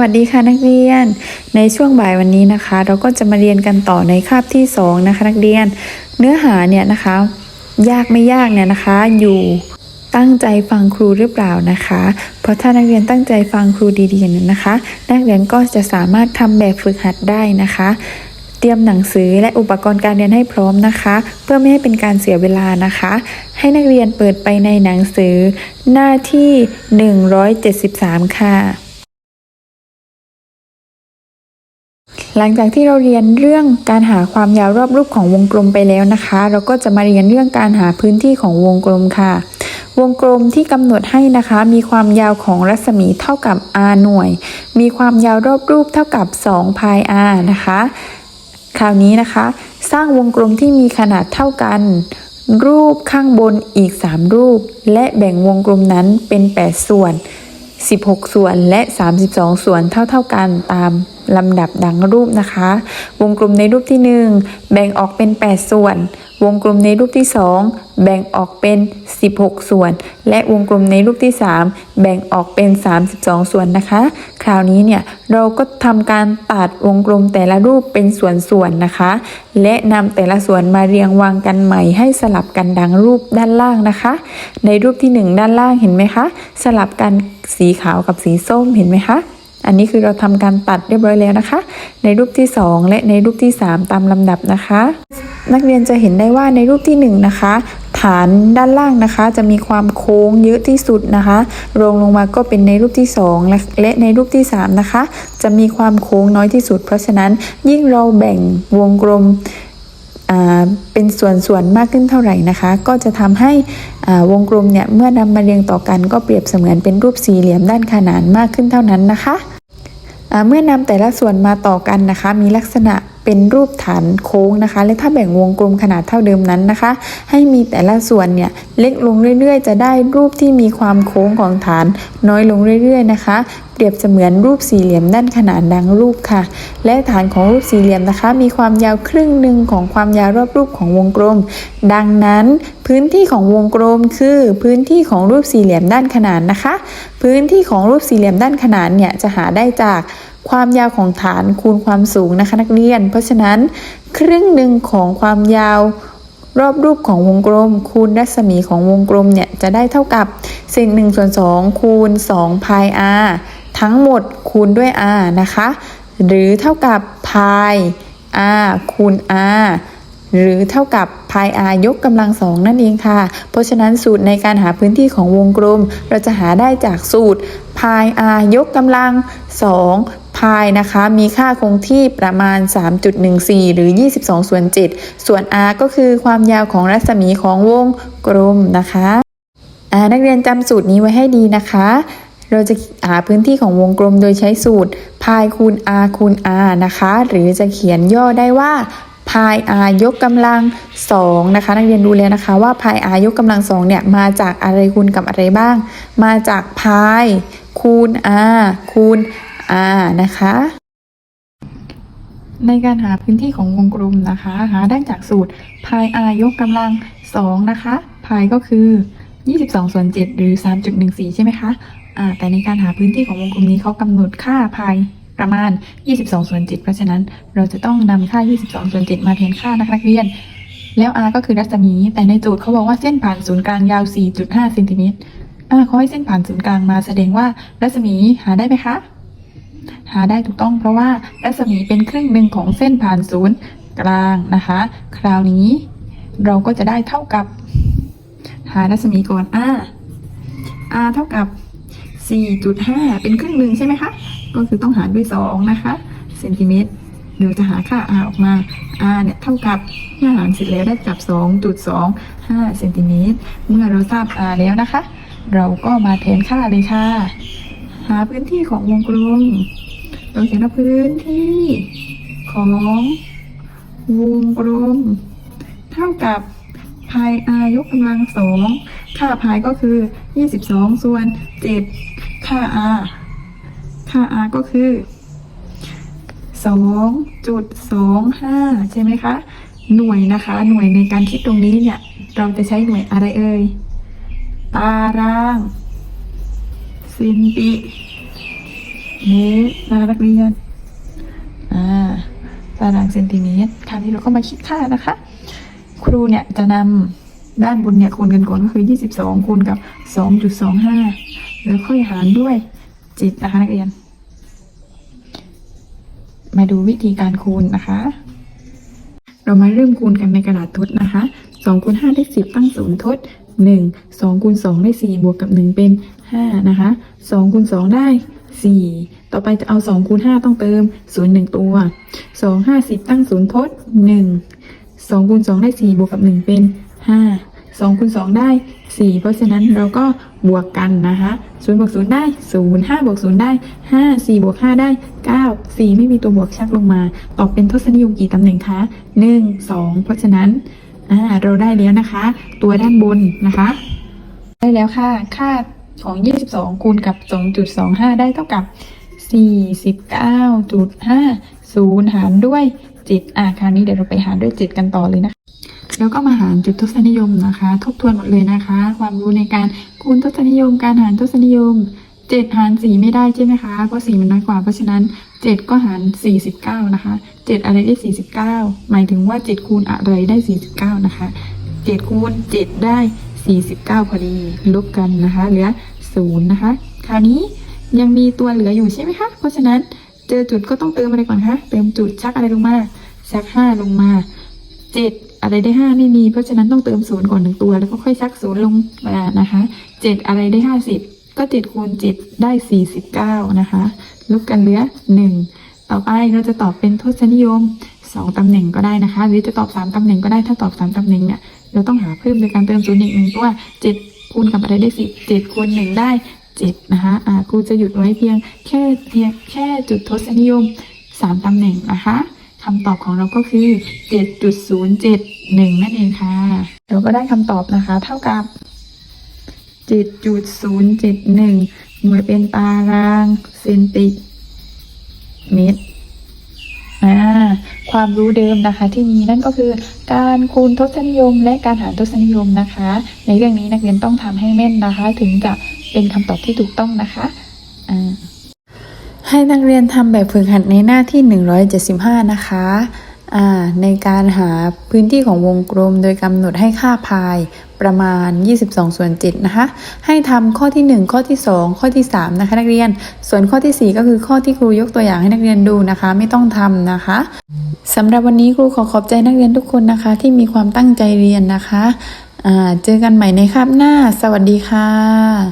วัสดีค่ะนักเรียน ในช่วงบ่ายวันนี้นะคะ เราก็จะมาเรียนกันต่อในคาบที่สองนะคะ นักเรียน เนื้อหาเนี่ยนะคะ ยากไม่ยากเนี่ยนะคะ อยู่ตั้งใจฟังครูหรือเปล่านะคะ เพราะถ้านักเรียนตั้งใจฟังครูดีๆเนี่ยนะคะ นักเรียนก็จะสามารถทำแบบฝึกหัดได้นะคะ เตรียมหนังสือและอุปกรณ์การเรียนให้พร้อมนะคะ เพื่อไม่ให้เป็นการเสียเวลานะคะ ให้นักเรียนเปิดไปในหนังสือหน้าที่ 173 ค่ะ หลังจากที่เราเรียนเรื่องการหาความยาวรอบรูปของวงกลมไปแล้วนะคะ เราก็จะมาเรียนเรื่องการหาพื้นที่ของวงกลมค่ะ วงกลมที่กำหนดให้นะคะ มีความยาวของรัศมีเท่ากับ r หน่วย มีความยาวรอบรูปเท่ากับ2 pi r นะคะ คราวนี้นะคะ สร้างวงกลมที่มีขนาดเท่ากัน รูปข้างบนอีก 3 รูป และแบ่งวงกลมนั้นเป็น 8 ส่วน 16 ส่วนและ 32 ส่วนเท่า ๆกันตาม ลำดับดังรูปนะคะ วงกลมในรูปที่ 1 แบ่งออกเป็น 8 ส่วน วงกลมในรูปที่ 2 แบ่งออกเป็น 16 ส่วน และวงกลมในรูปที่ 3 แบ่งออกเป็น 32 ส่วนนะคะ คราวนี้เนี่ยเราก็ทำการตัดวงกลมแต่ละรูปเป็นส่วนๆนะคะ และนำแต่ละส่วนมาเรียงวางกันใหม่ให้สลับกันดังรูปด้านล่างนะคะ ในรูปที่ 1 ด้านล่างเห็นไหมคะ สลับกันสีขาวกับสีส้มเห็นไหมคะ อันนี้คือเราทำการตัดเรียบร้อยแล้วนะคะ ในรูปที่ 2 และในรูปที่ 3 ตามลำดับนะคะ นักเรียนจะเห็นได้ว่าในรูปที่ 1 นะคะฐานด้านล่างนะคะจะมีความโค้งเยอะที่สุดนะคะรองลงมาก็เป็นในรูปที่ 2 และและในรูปที่ 3 นะคะ จะมีความโค้งน้อยที่สุด เพราะฉะนั้นยิ่งเราแบ่งวงกลมเป็นส่วนส่วนๆมากขึ้นเท่าไหร่นะคะ ก็จะทำให้วงกลมเนี่ยเมื่อนำมาเรียงต่อกันก็เปรียบเสมือนเป็นรูปสี่เหลี่ยมด้านขนานมากขึ้นเท่านั้นนะคะ เมื่อนำแต่ละส่วนมาต่อกันนะคะ มีลักษณะเป็นรูปฐานโค้งนะคะ และถ้าแบ่งวงกลมขนาดเท่าเดิมนั้นนะคะ ให้มีแต่ละส่วนเนี่ยเล็กลงเรื่อยๆ จะได้รูปที่มีความโค้งของฐานน้อยลงเรื่อยๆ นะคะ เปรียบเสมือนรูปสี่เหลี่ยมด้านขนานดังรูปค่ะ และฐานของรูปสี่เหลี่ยมนะคะ มีความยาวครึ่งหนึ่งของความยาวรอบรูปของวงกลม ดังนั้น พื้นที่ของวงกลมคือพื้นที่ของรูปสี่เหลี่ยมด้านขนานนะคะ พื้นที่ของรูปสี่เหลี่ยมด้านขนานเนี่ยจะหาได้จาก ความยาวของฐานคูณความสูงนะคะนักเรียน เพราะฉะนั้นครึ่งหนึ่งของความยาวรอบรูปของวงกลม คูณรัศมีของวงกลมเนี่ยจะได้เท่ากับเศษ1ส่วน2คูณ2 pi r ทั้งหมดคูณด้วย r นะคะ หรือเท่ากับ pi r คูณ r หรือเท่ากับ pi r ยกกำลังสองนั่นเองค่ะ เพราะฉะนั้นสูตรในการหาพื้นที่ของวงกลม เราจะหาได้จากสูตร pi r ยกกำลังสอง 2 pi นะคะ มีค่าคงที่ประมาณ 3.14 หรือ 22 ส่วน 7 ส่วน r ก็คือความยาวของรัศมีของวงกลมนะคะนักเรียนจำสูตรนี้ไว้ให้ดีนะคะ เราจะหาพื้นที่ของวงกลมโดยใช้สูตร pi คูณ r คูณ r นะคะ หรือจะเขียนย่อได้ว่า pi r ยกกำลัง2นะคะ นักเรียนดูแล้วนะคะว่า pi r ยกกำลัง2เนี่ยมาจากอะไรคูณกับอะไรบ้าง มาจาก pi คูณ r คูณ r นะคะ ในการหาพื้นที่ของวงกลมนะคะ หาได้จากสูตร pi r ยกกำลัง 2 นะคะ pi ก็คือ 22 ส่วน 7 หรือ 3.14 ใช่ไหมคะแต่ในการหาพื้นที่ของวงกลมนี้เขากำหนดค่า pi ประมาณ 22 ส่วน 7 เพราะฉะนั้นเราจะต้องนำค่า 22 ส่วน 7 มาแทนค่านะคะนักเรียน แล้ว r ก็คือรัศมี แต่ในโจทย์เขาบอกว่าเส้นผ่านศูนย์กลางยาว 4.5 เซนติเมตรเขาให้เส้นผ่านศูนย์กลางมาแสดงว่ารัศมีหาได้ไหมคะ หาได้ถูกต้องเพราะว่ารัศมีเป็นครึ่งหนึ่งของเส้นผ่านศูนย์กลางนะคะ คราวนี้เราก็จะได้เท่ากับ หารัศมีก่อน r r เท่ากับ 4.5 เป็นครึ่งหนึ่งใช่ไหมคะ ก็คือต้องหารด้วย 2 นะคะเซนติเมตรเดี๋ยวจะหาค่า r ออกมา r เนี่ยเท่ากับเมื่อหารเสร็จแล้วได้กับ 2.25เซนติเมตรเมื่อเราทราบ r แล้วนะคะ เราก็มาแทนค่าเลยค่ะ หาพื้นที่ของวงกลม เราเขียนว่าพื้นที่ของวงกลม เท่ากับ pi r ยกกำลังสองค่า pi ก็คือ 22 ส่วน 7 ค่า r ค่า r ก็คือ 2.25 ใช่ไหมคะ หน่วยนะคะ หน่วยในการคิดตรงนี้เนี่ย เราจะใช้หน่วยอะไรเอ่ย ตาราง เซนติ เมตรนะคะนักเรียน อ่า ตารางเซนติเมตร คราวนี้เราก็มาคิดค่านะคะ ครูเนี่ยจะนำด้านบนเนี่ยคูณกันก่อนก็คือ 22 คูณกับ 2.25 แล้วค่อยหารด้วยจิตนะคะนักเรียน มาดูวิธีการคูณนะคะ เรามาเริ่มคูณกันในกระดาษทดนะคะ2คูณ5ได้ 10 ตั้งศูนย์ทด1 2คูณ2ได้ 4 บวกกับ 1 เป็น 5 นะคะ2คูณ2ได้ 4 ต่อไปจะเอา2คูณ5ต้องเติม 0 1 ตัว 2 5 10ตั้งศูนย์ทด1 2คูณ2ได้ 4 บวกกับ 1 เป็น 5 2คูณ2ได้ 4 เพราะฉะนั้นเราก็บวกกันนะคะ0บวก0ได้ 0 5บวก0ได้ 5 4 บวก 5 ได้ 9 4 ไม่มีตัวบวกชักลงมา ตอบเป็นทศนิยมกี่ตำแหน่งคะ 1 2 เพราะฉะนั้นเราได้แล้วนะคะ ตัวด้านบนนะคะ ได้แล้วค่ะ ค่า ของ 22 คูณกับ 2.25 ได้เท่ากับ 49.50 หารด้วย 7 อะคราวนี้เดี๋ยวเราไปหารด้วย 7 กันต่อเลยนะคะแล้วก็มาหารจุดทศนิยมนะคะ ทบทวนหมดเลยนะคะ ความรู้ในการคูณทศนิยม การหารทศนิยม 7 หาร 4 ไม่ได้ใช่ไหมคะ เพราะ4มันน้อยกว่า เพราะฉะนั้น 7 ก็หาร 49 นะคะ 7 อะไรได้ 49 หมายถึงว่า 7 คูณอะไรได้ 49 นะคะ 7 คูณ 7 ได้ 49 พอดี ลบกันนะคะ เหลือ 0นะคะ คราวนี้ยังมีตัวเหลืออยู่ใช่ไหมคะ เพราะฉะนั้นเจอจุดก็ต้องเติมอะไรก่อนคะเติมจุดชักอะไรลงมาชัก 5 ลงมาเจ็ดอะไรได้ห้าไม่มี เพราะฉะนั้นต้องเติมศูนย์ก่อนหนึ่งตัว แล้วก็ค่อยชักศูนย์ลงมานะคะเจ็ดอะไรได้ห้าสิบก็เจ็ดคูณเจ็ดได้สี่สิบเก้านะคะลบกันเหลือหนึ่งต่อไปเราจะตอบเป็นทศนิยมสองตำแหน่งก็ได้นะคะ หรือจะตอบสามตำแหน่งก็ได้ถ้าตอบสามตำแหน่งเนี่ยเราต้องหาเพิ่มโดยการเติมศูนย์อีกหนึ่งตัวเจ็ด คูณกับอะไรได้สิบเจ็ดคูณหนึ่งได้เจ็ดนะคะอ่าครูจะหยุดไว้เพียงแค่เพียงแค่จุดทศนิยมสามตำแหน่งนะคะคำตอบของเราก็คือ 7.071 นั่นเองค่ะ เราก็ได้คำตอบนะคะ เท่ากับ 7.071 หน่วยเป็นตารางเซนติเมตร อ่าความรู้เดิมนะคะ ที่มีนั่นก็คือ การคูณทศนิยม และการหารทศนิยมนะคะ ในเรื่องนี้นักเรียนต้องทำให้แม่นนะคะ ถึงจะเป็นคำตอบที่ถูกต้องนะคะอ่าให้นักเรียนทำแบบฝึกหัดในหน้าที่ 175 นะคะอ่า ในการหาพื้นที่ของวงกลมโดยกำหนดให้ค่าพายประมาณ 22 ส่วน 7 นะคะ ให้ทำข้อที่ 1 ข้อที่ 2 ข้อที่ 3 นะคะ นักเรียน ส่วนข้อที่ 4 ก็คือข้อที่ครูยกตัวอย่างให้นักเรียนดูนะคะ ไม่ต้องทำนะคะสำหรับวันนี้ครูขอขอบใจนักเรียนทุกคนนะคะ ที่มีความตั้งใจเรียนนะคะเจอกันใหม่ในคาบหน้า สวัสดีค่ะ